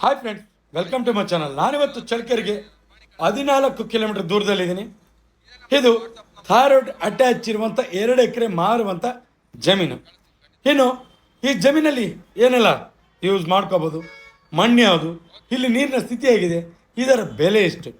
Hi friends welcome to my channel ನಾನಿವತ್ತು ಚಳ್ಕೆರೆಗೆ ಹದಿನಾಲ್ಕು ಕಿಲೋಮೀಟರ್ ದೂರದಲ್ಲಿದ್ದೀನಿ. ಇದು ಥಾರೋಡ್ ಅಟ್ಯಾಚ್ ಇರುವಂಥ ಎರಡು ಎಕರೆ ಮಾರುವಂಥ ಜಮೀನು. ಇನ್ನು ಈ ಜಮೀನಲ್ಲಿ ಏನೆಲ್ಲ ಯೂಸ್ ಮಾಡ್ಕೋಬೋದು? ಮಣ್ಣು ಯಾವುದು? ಇಲ್ಲಿ ನೀರಿನ ಸ್ಥಿತಿ ಹೇಗಿದೆ? ಇದರ ಬೆಲೆ ಎಷ್ಟು?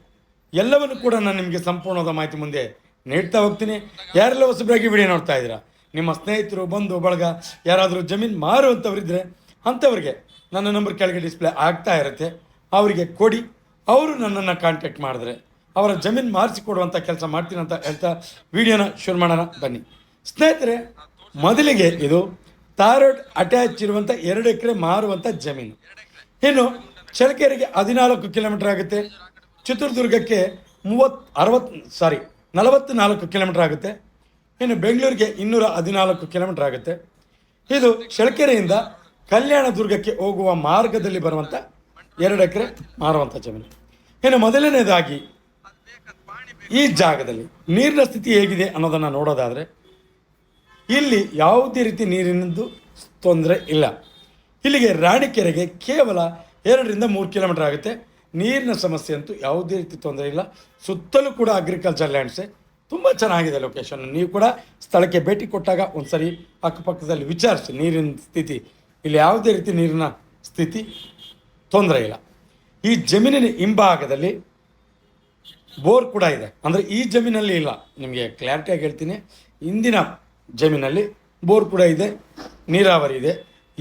ಎಲ್ಲವನ್ನು ಕೂಡ ನಾನು ನಿಮಗೆ ಸಂಪೂರ್ಣವಾದ ಮಾಹಿತಿ ಮುಂದೆ ನೀಡ್ತಾ ಹೋಗ್ತೀನಿ. ಯಾರೆಲ್ಲ ಹೊಸಬರಾಗಿ ವಿಡಿಯೋ ನೋಡ್ತಾ ಇದ್ದೀರಾ? ನಿಮ್ಮ ಸ್ನೇಹಿತರು, ಬಂಧು, ಬಳಗ, ಯಾರಾದರೂ ಜಮೀನು ಮಾರುವಂಥವ್ರಿದ್ದರೆ ಅಂಥವ್ರಿಗೆ ನನ್ನ ನಂಬರ್ ಕೆಳಗೆ ಡಿಸ್ಪ್ಲೇ ಆಗ್ತಾ ಇರುತ್ತೆ. ಅವರಿಗೆ ಕೊಡಿ. ಅವರು ನನ್ನನ್ನು ಕಾಂಟ್ಯಾಕ್ಟ್ ಮಾಡಿದ್ರೆ, ಅವರ ಜಮೀನು ಮಾರಿಸಿ ಕೊಡುವಂಥ ಕೆಲಸ ಮಾಡ್ತೀನಿ ಅಂತ ಹೇಳ್ತಾ ವಿಡಿಯೋನ ಶುರು ಮಾಡೋಣ. ಬನ್ನಿ. ಸ್ನೇಹಿತರೆ, ಮೊದಲಿಗೆ ಇದು ತಾರೋಡ್ ಅಟ್ಯಾಚ್ ಇರುವಂಥ ಎರಡು ಎಕರೆ ಮಾರುವಂಥ ಜಮೀನು. ಇನ್ನು ಚಳ್ಳಕೆರೆಗೆ ಹದಿನಾಲ್ಕು ಕಿಲೋಮೀಟರ್ ಆಗುತ್ತೆ. ಚಿತ್ರದುರ್ಗಕ್ಕೆ ಮೂವತ್ತು, ಅರವತ್ತು ಸಾರಿ ನಲವತ್ತು ನಾಲ್ಕು ಕಿಲೋಮೀಟರ್ ಆಗುತ್ತೆ. ಇನ್ನು ಬೆಂಗಳೂರಿಗೆ ಇನ್ನೂರ ಹದಿನಾಲ್ಕು ಕಿಲೋಮೀಟರ್ ಆಗುತ್ತೆ. ಇದು ಚಳ್ಳಕೆರೆಯಿಂದ ಕಲ್ಯಾಣ ದುರ್ಗಕ್ಕೆ ಹೋಗುವ ಮಾರ್ಗದಲ್ಲಿ ಬರುವಂಥ ಎರಡು ಎಕರೆ ಮಾರುವಂಥ ಜಮೀನು. ಇನ್ನು ಮೊದಲನೇದಾಗಿ ಈ ಜಾಗದಲ್ಲಿ ನೀರಿನ ಸ್ಥಿತಿ ಹೇಗಿದೆ ಅನ್ನೋದನ್ನು ನೋಡೋದಾದರೆ ಇಲ್ಲಿ ಯಾವುದೇ ರೀತಿ ನೀರಿನದ್ದು ತೊಂದರೆ ಇಲ್ಲ. ಇಲ್ಲಿಗೆ ರಾಣಿಕೆರೆಗೆ ಕೇವಲ ಎರಡರಿಂದ ಮೂರು ಕಿಲೋಮೀಟರ್ ಆಗುತ್ತೆ. ನೀರಿನ ಸಮಸ್ಯೆ ಅಂತೂ ಯಾವುದೇ ರೀತಿ ತೊಂದರೆ ಇಲ್ಲ. ಸುತ್ತಲೂ ಕೂಡ ಅಗ್ರಿಕಲ್ಚರ್ ಲ್ಯಾಂಡ್ಸೆ ತುಂಬ ಚೆನ್ನಾಗಿದೆ ಲೊಕೇಶನ್ ನೀವು ಕೂಡ ಸ್ಥಳಕ್ಕೆ ಭೇಟಿ ಕೊಟ್ಟಾಗ ಒಂದ್ಸರಿ ಅಕ್ಕಪಕ್ಕದಲ್ಲಿ ವಿಚಾರಿಸಿ ನೀರಿನ ಸ್ಥಿತಿ. ಇಲ್ಲಿ ಯಾವುದೇ ರೀತಿ ನೀರಿನ ಸ್ಥಿತಿ ತೊಂದರೆ ಇಲ್ಲ. ಈ ಜಮೀನಿನ ಹಿಂಭಾಗದಲ್ಲಿ ಬೋರ್ ಕೂಡ ಇದೆ. ಅಂದರೆ ಈ ಜಮೀನಲ್ಲಿ ಇಲ್ಲ. ನಿಮಗೆ ಕ್ಲಾರಿಟಿಯಾಗಿ ಹೇಳ್ತೀನಿ. ಇಂದಿನ ಜಮೀನಲ್ಲಿ ಬೋರ್ ಕೂಡ ಇದೆ, ನೀರಾವರಿ ಇದೆ.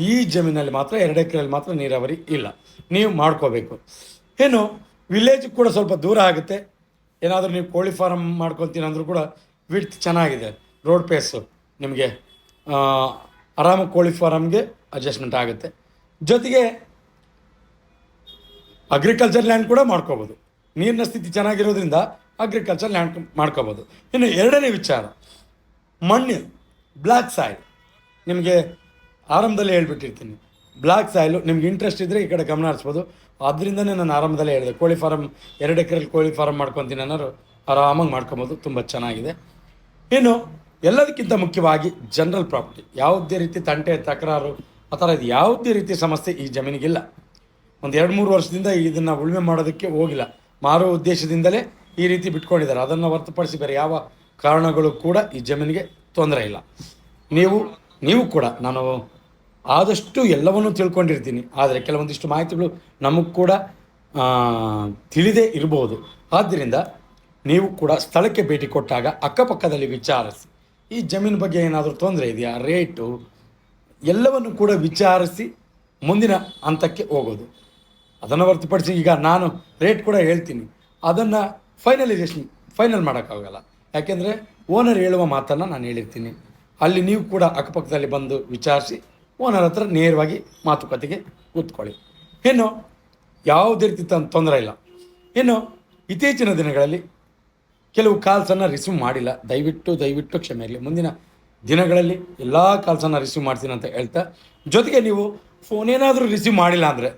ಈ ಜಮೀನಲ್ಲಿ ಮಾತ್ರ, ಎರಡು ಎಕರೆಯಲ್ಲಿ ಮಾತ್ರ ನೀರಾವರಿ ಇಲ್ಲ. ನೀವು ಮಾಡ್ಕೋಬೇಕು. ಏನು ವಿಲೇಜ್ ಕೂಡ ಸ್ವಲ್ಪ ದೂರ ಆಗುತ್ತೆ. ಏನಾದರೂ ನೀವು ಕೋಳಿ ಫಾರಮ್ ಮಾಡ್ಕೊತೀನಿ ಅಂದರೂ ಕೂಡ ವಿಡ್ತ್ ಚೆನ್ನಾಗಿದೆ. ರೋಡ್ ಪೇಸು ನಿಮಗೆ ಆರಾಮ ಕೋಳಿ ಫಾರಮ್ಗೆ ಅಡ್ಜಸ್ಟ್ಮೆಂಟ್ ಆಗುತ್ತೆ. ಜೊತೆಗೆ ಅಗ್ರಿಕಲ್ಚರ್ ಲ್ಯಾಂಡ್ ಕೂಡ ಮಾಡ್ಕೋಬೋದು. ನೀರಿನ ಸ್ಥಿತಿ ಚೆನ್ನಾಗಿರೋದ್ರಿಂದ ಅಗ್ರಿಕಲ್ಚರ್ ಲ್ಯಾಂಡ್ ಮಾಡ್ಕೋಬೋದು. ಇನ್ನು ಎರಡನೇ ವಿಚಾರ, ಮಣ್ಣು ಬ್ಲ್ಯಾಕ್ ಸಾಯಿಲ್ ನಿಮಗೆ ಆರಂಭದಲ್ಲೇ ಹೇಳ್ಬಿಟ್ಟಿರ್ತೀನಿ. ಬ್ಲ್ಯಾಕ್ ಸಾಯಿಲು ನಿಮ್ಗೆ ಇಂಟ್ರೆಸ್ಟ್ ಇದ್ದರೆ ಈ ಕಡೆ ಗಮನ ಹರಿಸ್ಬೋದು. ಅದರಿಂದನೇ ನಾನು ಆರಂಭದಲ್ಲೇ ಹೇಳಿದೆ, ಕೋಳಿ ಫಾರಮ್ ಎರಡು ಎಕರೆಲಿ ಕೋಳಿ ಫಾರಮ್ ಮಾಡ್ಕೊತೀನಿ ಅನ್ನೋರು ಆರಾಮಾಗಿ ಮಾಡ್ಕೊಬೋದು, ತುಂಬ ಚೆನ್ನಾಗಿದೆ. ಇನ್ನು ಎಲ್ಲದಕ್ಕಿಂತ ಮುಖ್ಯವಾಗಿ ಜನರಲ್ ಪ್ರಾಪರ್ಟಿ ಯಾವುದೇ ರೀತಿ ತಂಟೆ, ತಕರಾರು ಆ ಥರ ಯಾವುದೇ ರೀತಿಯ ಸಮಸ್ಯೆ ಈ ಜಮೀನಿಗಿಲ್ಲ. ಒಂದು ಎರಡು ಮೂರು ವರ್ಷದಿಂದ ಇದನ್ನು ಉಳುಮೆ ಮಾಡೋದಕ್ಕೆ ಹೋಗಿಲ್ಲ. ಮಾರುವ ಉದ್ದೇಶದಿಂದಲೇ ಈ ರೀತಿ ಬಿಟ್ಕೊಂಡಿದ್ದಾರೆ. ಅದನ್ನು ಹೊರತುಪಡಿಸಿ ಬೇರೆ ಯಾವ ಕಾರಣಗಳು ಕೂಡ ಈ ಜಮೀನಿಗೆ ತೊಂದರೆ ಇಲ್ಲ. ನೀವು ನೀವು ಕೂಡ ನಾನು ಆದಷ್ಟು ಎಲ್ಲವನ್ನೂ ತಿಳ್ಕೊಂಡಿರ್ತೀನಿ. ಆದರೆ ಕೆಲವೊಂದಿಷ್ಟು ಮಾಹಿತಿಗಳು ನಮಗೆ ಕೂಡ ತಿಳಿದೇ ಇರಬಹುದು ಆದ್ದರಿಂದ ನೀವು ಕೂಡ ಸ್ಥಳಕ್ಕೆ ಭೇಟಿ ಕೊಟ್ಟಾಗ ಅಕ್ಕಪಕ್ಕದಲ್ಲಿ ವಿಚಾರಿಸಿ. ಈ ಜಮೀನು ಬಗ್ಗೆ ಏನಾದರೂ ತೊಂದರೆ ಇದೆಯಾ? ರೇಟು ಎಲ್ಲವನ್ನು ಕೂಡ ವಿಚಾರಿಸಿ ಮುಂದಿನ ಹಂತಕ್ಕೆ ಹೋಗೋದು. ಅದನ್ನು ಹೊರತುಪಡಿಸಿ ಈಗ ನಾನು ರೇಟ್ ಕೂಡ ಹೇಳ್ತೀನಿ. ಅದನ್ನು ಫೈನಲೈಸೇಷನ್ ಫೈನಲ್ ಮಾಡೋಕ್ಕಾಗಲ್ಲ. ಯಾಕೆಂದರೆ ಓನರ್ ಹೇಳುವ ಮಾತನ್ನು ನಾನು ಹೇಳಿರ್ತೀನಿ. ಅಲ್ಲಿ ನೀವು ಕೂಡ ಅಕ್ಕಪಕ್ಕದಲ್ಲಿ ಬಂದು ವಿಚಾರಿಸಿ ಓನರ್ ಹತ್ರ ನೇರವಾಗಿ ಮಾತುಕತೆಗೆ ಕೂತ್ಕೊಳ್ಳಿ. ಇನ್ನು ಯಾವುದೇ ರೀತಿ ತನ್ನ ತೊಂದರೆ ಇಲ್ಲ. ಇನ್ನು ಇತ್ತೀಚಿನ ದಿನಗಳಲ್ಲಿ ಕೆಲವು ಕಾಲ್ಸನ್ನು ರಿಸೀವ್ ಮಾಡಿಲ್ಲ. ದಯವಿಟ್ಟು ದಯವಿಟ್ಟು ಕ್ಷಮೆ ಇರಲಿ. ಮುಂದಿನ ದಿನಗಳಲ್ಲಿ ಎಲ್ಲ ಕಾಲ್ಸನ್ನು ರಿಸೀವ್ ಮಾಡ್ತೀನಿ ಅಂತ ಹೇಳ್ತಾ, ಜೊತೆಗೆ ನೀವು ಫೋನ್ ಏನಾದರೂ ರಿಸೀವ್ ಮಾಡಿಲ್ಲ ಅಂದರೆ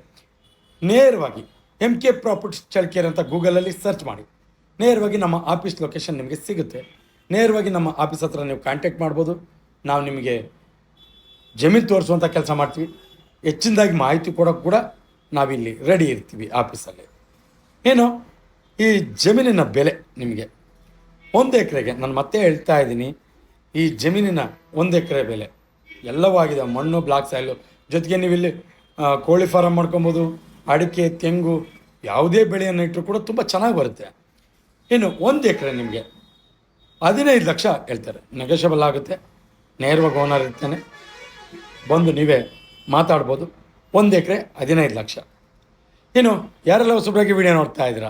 ನೇರವಾಗಿ ಎಂ ಕೆ ಪ್ರಾಪರ್ಟೀಸ್ ಚಳ್ಕೆರೆ ಅಂತ ಗೂಗಲಲ್ಲಿ ಸರ್ಚ್ ಮಾಡಿ. ನೇರವಾಗಿ ನಮ್ಮ ಆಫೀಸ್ ಲೊಕೇಶನ್ ನಿಮಗೆ ಸಿಗುತ್ತೆ. ನೇರವಾಗಿ ನಮ್ಮ ಆಫೀಸ್ ಹತ್ರ ನೀವು ಕಾಂಟ್ಯಾಕ್ಟ್ ಮಾಡ್ಬೋದು. ನಾವು ನಿಮಗೆ ಜಮೀನು ತೋರಿಸುವಂಥ ಕೆಲಸ ಮಾಡ್ತೀವಿ. ಹೆಚ್ಚಿನದಾಗಿ ಮಾಹಿತಿ ಕೊಡೋಕ್ಕೆ ಕೂಡ ನಾವಿಲ್ಲಿ ರೆಡಿ ಇರ್ತೀವಿ ಆಫೀಸಲ್ಲಿ ಏನು, ಈ ಜಮೀನಿನ ಬೆಲೆ ನಿಮಗೆ ಒಂದು ಎಕರೆಗೆ, ನಾನು ಮತ್ತೆ ಹೇಳ್ತಾ ಇದ್ದೀನಿ. ಈ ಜಮೀನಿನ ಒಂದು ಎಕರೆ ಬೆಲೆ. ಎಲ್ಲವೂ ಆಗಿದೆ ಮಣ್ಣು, ಬ್ಲಾಕ್ ಸಾಯಿಲು. ಜೊತೆಗೆ ನೀವು ಇಲ್ಲಿ ಕೋಳಿ ಫಾರಮ್ ಮಾಡ್ಕೊಬೋದು, ಅಡಿಕೆ, ತೆಂಗು, ಯಾವುದೇ ಬೆಳೆಯನ್ನು ಇಟ್ಟರು ಕೂಡ ತುಂಬ ಚೆನ್ನಾಗಿ ಬರುತ್ತೆ. ಇನ್ನು ಒಂದು ಎಕರೆ ನಿಮಗೆ ಹದಿನೈದು ಲಕ್ಷ ಹೇಳ್ತಾರೆ. ನೆಗೋಷಿಯಬಲ್ ಆಗುತ್ತೆ. ನೇರವಾಗಿ ಓನರ್ ಇರ್ತಾನೆ. ಬಂದು ನೀವೇ ಮಾತಾಡ್ಬೋದು. ಒಂದು ಎಕರೆ ಹದಿನೈದು ಲಕ್ಷ. ಇನ್ನು ಯಾರೆಲ್ಲ ಹೊಸಬರಾಗಿ ವಿಡಿಯೋ ನೋಡ್ತಾ ಇದ್ದೀರಾ?